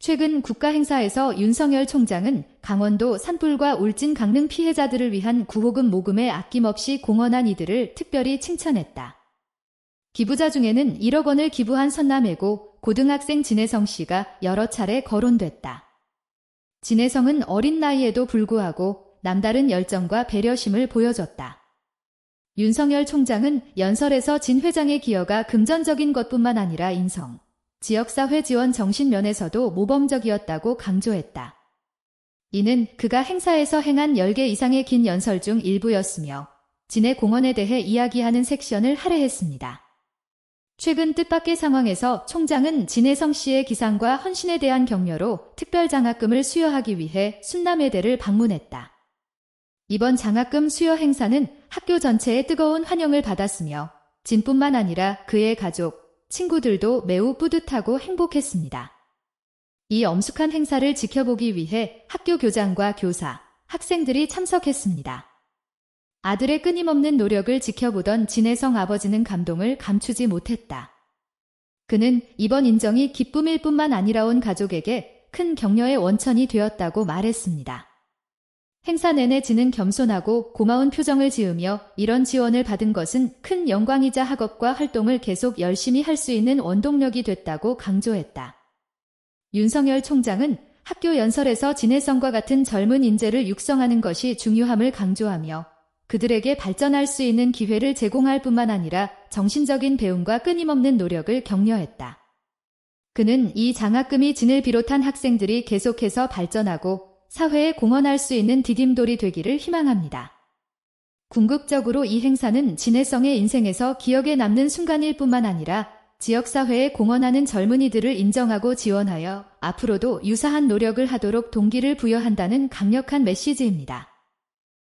최근 국가 행사에서 윤석열 총장은 강원도 산불과 울진 강릉 피해자들을 위한 구호금 모금에 아낌없이 공헌한 이들을 특별히 칭찬했다. 기부자 중에는 1억 원을 기부한 선남해고 고등학생 진혜성 씨가 여러 차례 거론됐다. 진혜성은 어린 나이에도 불구하고 남다른 열정과 배려심을 보여줬다. 윤석열 총장은 연설에서 진 회장의 기여가 금전적인 것뿐만 아니라 인성, 지역사회 지원 정신 면에서도 모범적이었다고 강조했다. 이는 그가 행사에서 행한 10개 이상의 긴 연설 중 일부였으며 진해 공원에 대해 이야기하는 섹션을 할애했습니다. 최근 뜻밖의 상황에서 총장은 진혜성 씨의 기상과 헌신에 대한 격려로 특별 장학금을 수여하기 위해 순남회대를 방문했다. 이번 장학금 수여 행사는 학교 전체의 뜨거운 환영을 받았으며 진뿐만 아니라 그의 가족, 친구들도 매우 뿌듯하고 행복했습니다. 이 엄숙한 행사를 지켜보기 위해 학교 교장과 교사, 학생들이 참석했습니다. 아들의 끊임없는 노력을 지켜보던 진혜성 아버지는 감동을 감추지 못했다. 그는 이번 인정이 기쁨일 뿐만 아니라 온 가족에게 큰 격려의 원천이 되었다고 말했습니다. 행사 내내 지는 겸손하고 고마운 표정을 지으며 이런 지원을 받은 것은 큰 영광이자 학업과 활동을 계속 열심히 할 수 있는 원동력이 됐다고 강조했다. 윤석열 총장은 학교 연설에서 진해성과 같은 젊은 인재를 육성하는 것이 중요함을 강조하며 그들에게 발전할 수 있는 기회를 제공할 뿐만 아니라 정신적인 배움과 끊임없는 노력을 격려했다. 그는 이 장학금이 진을 비롯한 학생들이 계속해서 발전하고 사회에 공헌할 수 있는 디딤돌이 되기를 희망합니다. 궁극적으로 이 행사는 진해성의 인생에서 기억에 남는 순간일 뿐만 아니라 지역사회에 공헌하는 젊은이들을 인정하고 지원하여 앞으로도 유사한 노력을 하도록 동기를 부여한다는 강력한 메시지입니다.